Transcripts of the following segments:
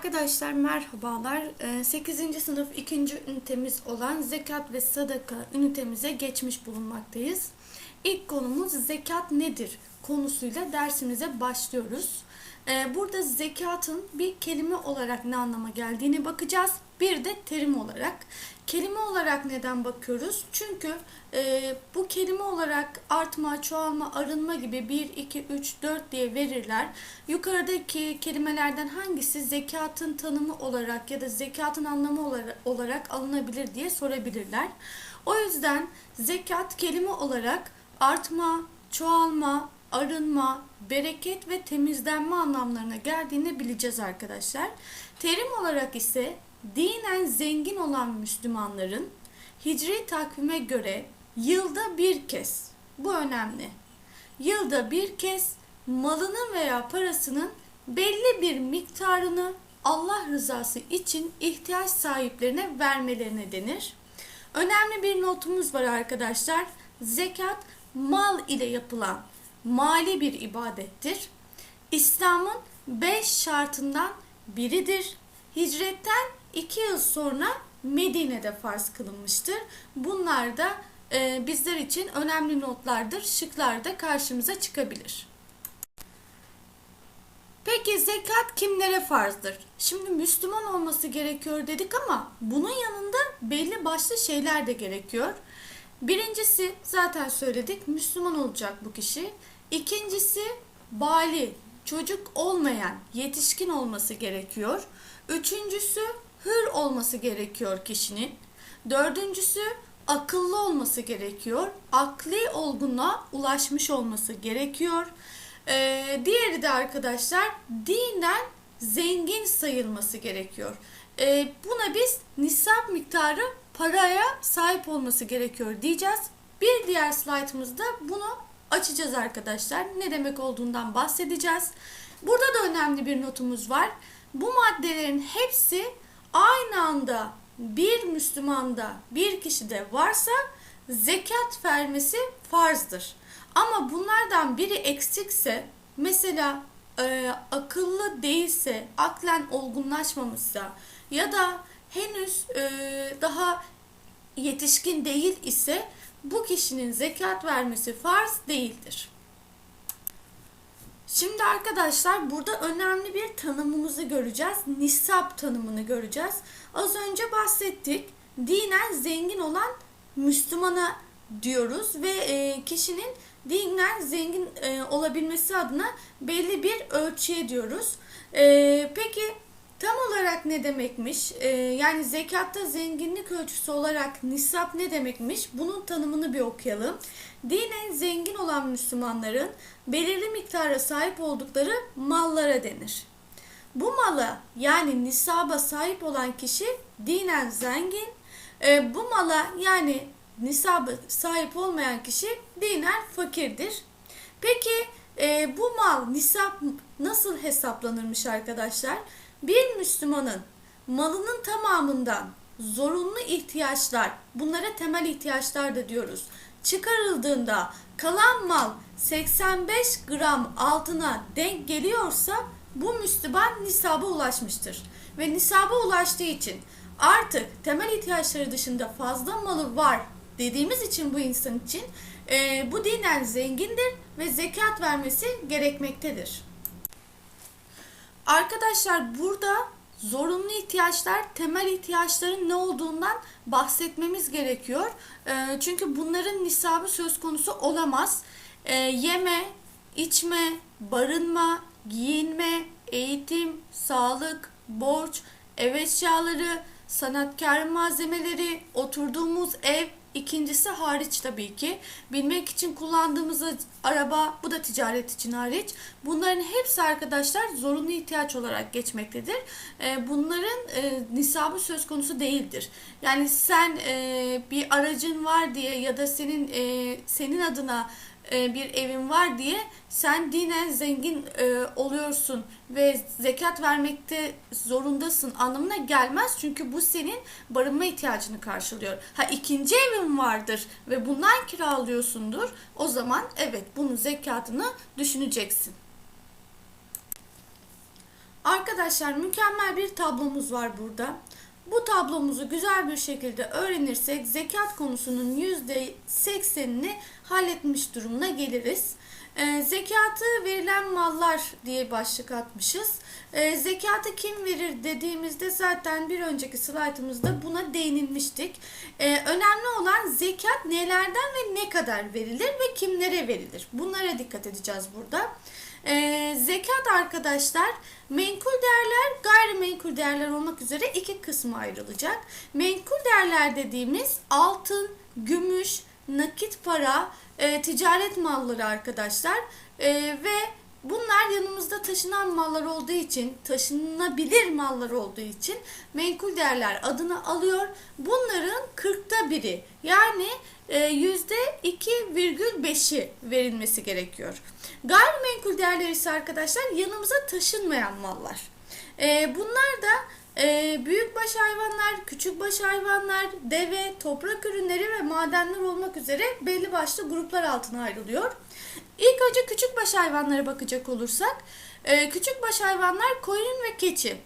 Arkadaşlar merhabalar. 8. sınıf 2. ünitemiz olan zekat ve sadaka ünitemize geçmiş bulunmaktayız. İlk konumuz zekat nedir konusuyla dersimize başlıyoruz. Ee, Burada zekatın bir kelime olarak ne anlama geldiğini bakacağız. Bir de terim olarak. Kelime olarak neden bakıyoruz? Çünkü e, bu kelime olarak artma, çoğalma, arınma gibi 1, 2, 3, 4 diye verirler. Yukarıdaki kelimelerden hangisi zekatın tanımı olarak ya da zekatın anlamı olarak, olarak alınabilir diye sorabilirler. O yüzden zekat kelime olarak artma, çoğalma, arınma, bereket ve temizlenme anlamlarına geldiğini bileceğiz arkadaşlar. Terim olarak ise dinen zengin olan Müslümanların hicri takvime göre yılda bir kez, bu önemli, yılda bir kez malının veya parasının belli bir miktarını Allah rızası için ihtiyaç sahiplerine vermelerine denir. Önemli bir notumuz var arkadaşlar. Zekat mal ile yapılan mali bir ibadettir. İslam'ın beş şartından biridir. Hicretten iki yıl sonra Medine'de farz kılınmıştır. Bunlar da e, bizler için önemli notlardır. Şıklarda karşımıza çıkabilir. Peki zekat kimlere farzdır? Şimdi Müslüman olması gerekiyor dedik ama bunun yanında belli başlı şeyler de gerekiyor. Birincisi zaten söyledik Müslüman olacak bu kişi. İkincisi bali, çocuk olmayan, yetişkin olması gerekiyor. Üçüncüsü hür olması gerekiyor kişinin. Dördüncüsü akıllı olması gerekiyor. Akli olgunluğa ulaşmış olması gerekiyor. Ee, diğeri de arkadaşlar dinen zengin sayılması gerekiyor. Ee, buna biz nisap miktarı paraya sahip olması gerekiyor diyeceğiz. Bir diğer slaytımızda bunu açacağız arkadaşlar. Ne demek olduğundan bahsedeceğiz. Burada da önemli bir notumuz var. Bu maddelerin hepsi anda bir Müslümanda bir kişide varsa zekat vermesi farzdır. Ama bunlardan biri eksikse mesela e, akıllı değilse, aklen olgunlaşmamışsa ya da henüz e, daha yetişkin değil ise bu kişinin zekat vermesi farz değildir. Şimdi arkadaşlar burada önemli bir tanımımızı göreceğiz. Nisap tanımını göreceğiz. Az önce bahsettik. Dinen zengin olan Müslümana diyoruz ve e, kişinin dinen zengin e, olabilmesi adına belli bir ölçüye diyoruz. E, peki tam olarak ne demekmiş? E, yani zekatta zenginlik ölçüsü olarak nisap ne demekmiş? Bunun tanımını bir okuyalım. Dinen zengin olan Müslümanların belirli miktara sahip oldukları mallara denir. Bu mala yani nisaba sahip olan kişi dinen zengin, e, bu mala yani nisabı sahip olmayan kişi dinen fakirdir. Peki e, bu mal nisap nasıl hesaplanırmış arkadaşlar? Bir Müslümanın malının tamamından zorunlu ihtiyaçlar, bunlara temel ihtiyaçlar da diyoruz. Çıkarıldığında kalan mal 85 gram altına denk geliyorsa bu Müslüman nisaba ulaşmıştır. Ve nisaba ulaştığı için artık temel ihtiyaçları dışında fazla malı var dediğimiz için bu insan için e, bu dinen zengindir ve zekat vermesi gerekmektedir. Arkadaşlar burada zorunlu ihtiyaçlar, temel ihtiyaçların ne olduğundan bahsetmemiz gerekiyor. E, çünkü bunların nisabı söz konusu olamaz. E, yeme, içme, barınma, giyinme, eğitim, sağlık, borç, ev eşyaları, sanatkar malzemeleri, oturduğumuz ev, İkincisi hariç tabii ki. Bilmek için kullandığımız araba bu da ticaret için hariç. Bunların hepsi arkadaşlar zorunlu ihtiyaç olarak geçmektedir. Bunların nisabı söz konusu değildir. Yani sen bir aracın var diye ya da senin senin adına bir evin var diye sen dinen zengin oluyorsun ve zekat vermekte zorundasın anlamına gelmez. Çünkü bu senin barınma ihtiyacını karşılıyor. Ha ikinci evin vardır ve bundan kiralıyorsundur. O zaman evet bunun zekatını düşüneceksin. Arkadaşlar mükemmel bir tablomuz var burada. Bu tablomuzu güzel bir şekilde öğrenirsek zekat konusunun %80'ini halletmiş durumuna geliriz. E, zekatı verilen mallar diye başlık atmışız. E, zekatı kim verir dediğimizde zaten bir önceki slaytımızda buna değinilmiştik. E, önemli olan zekat nelerden ve ne kadar verilir ve kimlere verilir? Bunlara dikkat edeceğiz burada. E, zekat arkadaşlar menkul değerler gayrimenkul değerler olmak üzere iki kısma ayrılacak. Menkul değerler dediğimiz altın, gümüş, nakit para, e, ticaret malları arkadaşlar e, ve bunlar yanımızda taşınan mallar olduğu için taşınabilir mallar olduğu için menkul değerler adını alıyor. Bunların 40'ta biri yani yüzde 2,5'i verilmesi gerekiyor. Gayrimenkul değerler ise arkadaşlar yanımıza taşınmayan mallar. E, bunlar da e, büyükbaş hayvanlar, küçükbaş hayvanlar, deve, toprak ürünleri ve madenler olmak üzere belli başlı gruplar altına ayrılıyor. İlk önce küçükbaş hayvanlara bakacak olursak, e, küçükbaş hayvanlar koyun ve keçi.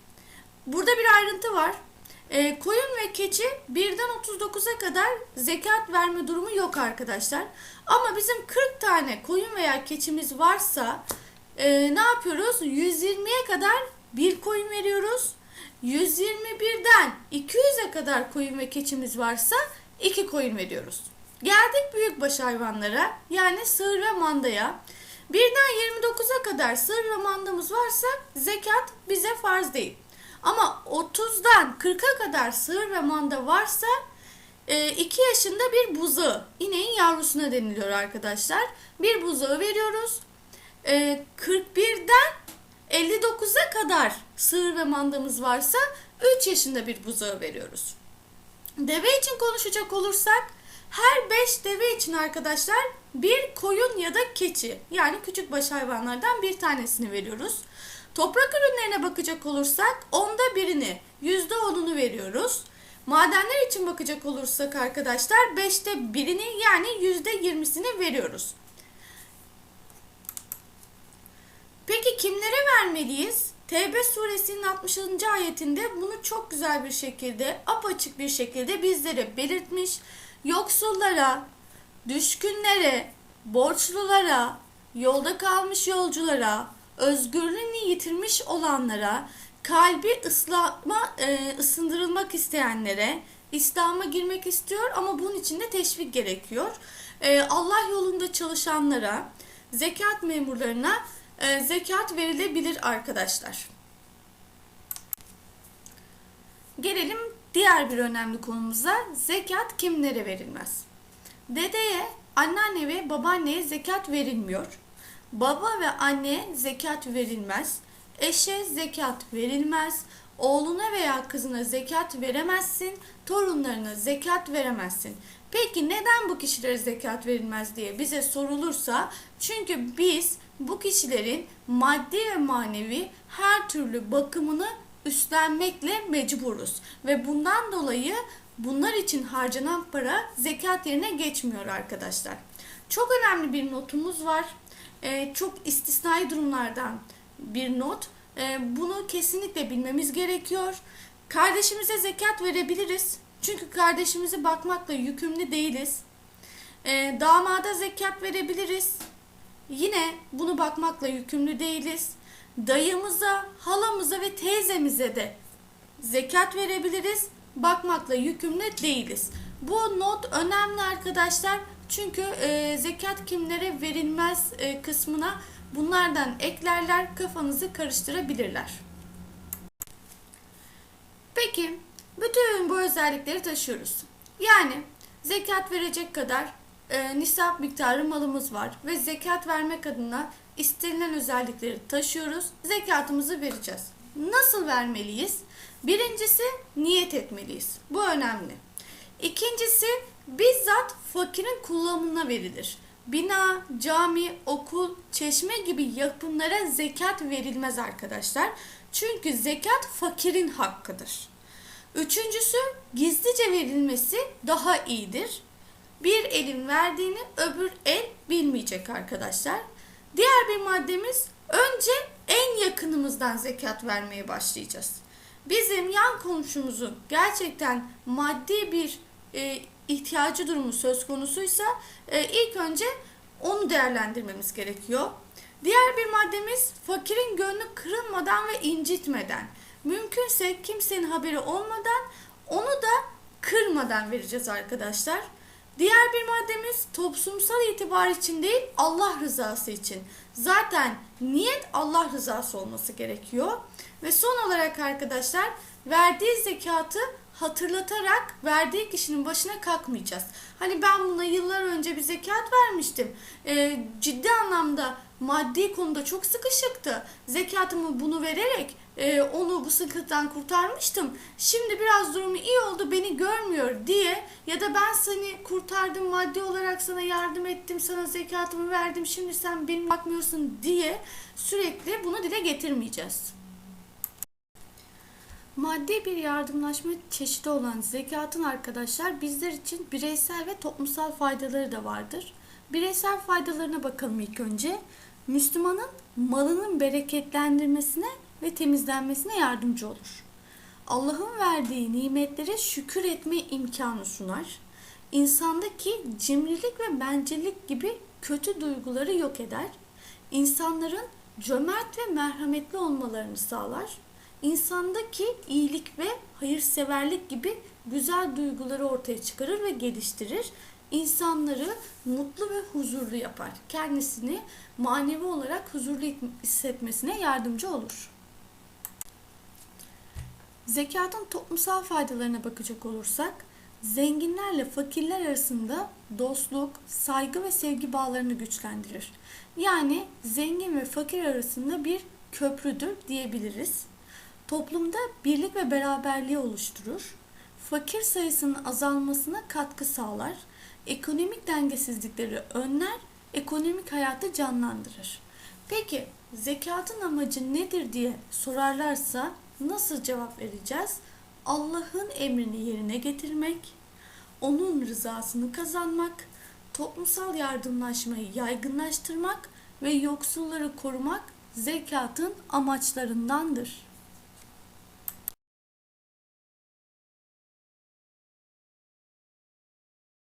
Burada bir ayrıntı var. E, koyun ve keçi birden 39'a kadar zekat verme durumu yok arkadaşlar. Ama bizim 40 tane koyun veya keçimiz varsa e, ne yapıyoruz? 120'ye kadar bir koyun veriyoruz. 121'den 200'e kadar koyun ve keçimiz varsa 2 koyun veriyoruz. Geldik büyükbaş hayvanlara yani sığır ve mandaya. Birden 29'a kadar sığır ve mandamız varsa zekat bize farz değil. Ama 30'dan 40'a kadar sığır ve manda varsa 2 e, yaşında bir buzağı, ineğin yavrusuna deniliyor arkadaşlar. Bir buzağı veriyoruz. 41'den e, 59'a kadar sığır ve mandamız varsa 3 yaşında bir buzağı veriyoruz. Deve için konuşacak olursak her 5 deve için arkadaşlar bir koyun ya da keçi yani küçük baş hayvanlardan bir tanesini veriyoruz. Toprak ürünlerine bakacak olursak onda birini, yüzde onunu veriyoruz. Madenler için bakacak olursak arkadaşlar beşte birini yani yüzde yirmisini veriyoruz. Peki kimlere vermeliyiz? Tevbe suresinin 60. ayetinde bunu çok güzel bir şekilde, apaçık bir şekilde bizlere belirtmiş. Yoksullara, düşkünlere, borçlulara, yolda kalmış yolculara, özgürlüğünü yitirmiş olanlara, kalbi ıslama, e, ısındırılmak isteyenlere, İslam'a girmek istiyor ama bunun için de teşvik gerekiyor. E, Allah yolunda çalışanlara, zekat memurlarına zekat verilebilir arkadaşlar. Gelelim diğer bir önemli konumuza. Zekat kimlere verilmez? Dedeye, anneanne ve babaanneye zekat verilmiyor. Baba ve anne zekat verilmez. Eşe zekat verilmez. Oğluna veya kızına zekat veremezsin. Torunlarına zekat veremezsin. Peki neden bu kişilere zekat verilmez diye bize sorulursa çünkü biz bu kişilerin maddi ve manevi her türlü bakımını üstlenmekle mecburuz ve bundan dolayı bunlar için harcanan para zekat yerine geçmiyor arkadaşlar. Çok önemli bir notumuz var. Ee, çok istisnai durumlardan bir not. Ee, bunu kesinlikle bilmemiz gerekiyor. Kardeşimize zekat verebiliriz. Çünkü kardeşimizi bakmakla yükümlü değiliz. Ee, damada zekat verebiliriz. Yine bunu bakmakla yükümlü değiliz. Dayımıza, halamıza ve teyzemize de zekat verebiliriz. Bakmakla yükümlü değiliz. Bu not önemli arkadaşlar. Çünkü e, zekat kimlere verilmez e, kısmına bunlardan eklerler kafanızı karıştırabilirler. Peki bütün bu özellikleri taşıyoruz. Yani zekat verecek kadar e, nisap miktarı malımız var ve zekat vermek adına istenilen özellikleri taşıyoruz. Zekatımızı vereceğiz. Nasıl vermeliyiz? Birincisi niyet etmeliyiz. Bu önemli. İkincisi bizzat fakirin kullanımına verilir. Bina, cami, okul, çeşme gibi yapımlara zekat verilmez arkadaşlar. Çünkü zekat fakirin hakkıdır. Üçüncüsü gizlice verilmesi daha iyidir. Bir elin verdiğini öbür el bilmeyecek arkadaşlar. Diğer bir maddemiz önce en yakınımızdan zekat vermeye başlayacağız. Bizim yan komşumuzun gerçekten maddi bir e, ihtiyacı durumu söz konusuysa e, ilk önce onu değerlendirmemiz gerekiyor. Diğer bir maddemiz fakirin gönlü kırılmadan ve incitmeden, mümkünse kimsenin haberi olmadan onu da kırmadan vereceğiz arkadaşlar. Diğer bir maddemiz toplumsal itibar için değil Allah rızası için. Zaten niyet Allah rızası olması gerekiyor. Ve son olarak arkadaşlar verdiği zekatı hatırlatarak verdiği kişinin başına kalkmayacağız. Hani ben buna yıllar önce bir zekat vermiştim. Ee, ciddi anlamda maddi konuda çok sıkışıktı. Zekatımı bunu vererek e, onu bu sıkıntıdan kurtarmıştım. Şimdi biraz durumu iyi oldu beni görmüyor diye ya da ben seni kurtardım maddi olarak sana yardım ettim sana zekatımı verdim şimdi sen beni bakmıyorsun diye sürekli bunu dile getirmeyeceğiz. Maddi bir yardımlaşma çeşidi olan zekatın arkadaşlar bizler için bireysel ve toplumsal faydaları da vardır. Bireysel faydalarına bakalım ilk önce. Müslümanın malının bereketlendirmesine ve temizlenmesine yardımcı olur. Allah'ın verdiği nimetlere şükür etme imkanı sunar. İnsandaki cimrilik ve bencillik gibi kötü duyguları yok eder. İnsanların cömert ve merhametli olmalarını sağlar. İnsandaki iyilik ve hayırseverlik gibi güzel duyguları ortaya çıkarır ve geliştirir. İnsanları mutlu ve huzurlu yapar. Kendisini manevi olarak huzurlu hissetmesine yardımcı olur. Zekatın toplumsal faydalarına bakacak olursak, zenginlerle fakirler arasında dostluk, saygı ve sevgi bağlarını güçlendirir. Yani zengin ve fakir arasında bir köprüdür diyebiliriz. Toplumda birlik ve beraberliği oluşturur. Fakir sayısının azalmasına katkı sağlar. Ekonomik dengesizlikleri önler, ekonomik hayatı canlandırır. Peki zekatın amacı nedir diye sorarlarsa nasıl cevap vereceğiz? Allah'ın emrini yerine getirmek, onun rızasını kazanmak, toplumsal yardımlaşmayı yaygınlaştırmak ve yoksulları korumak zekatın amaçlarındandır.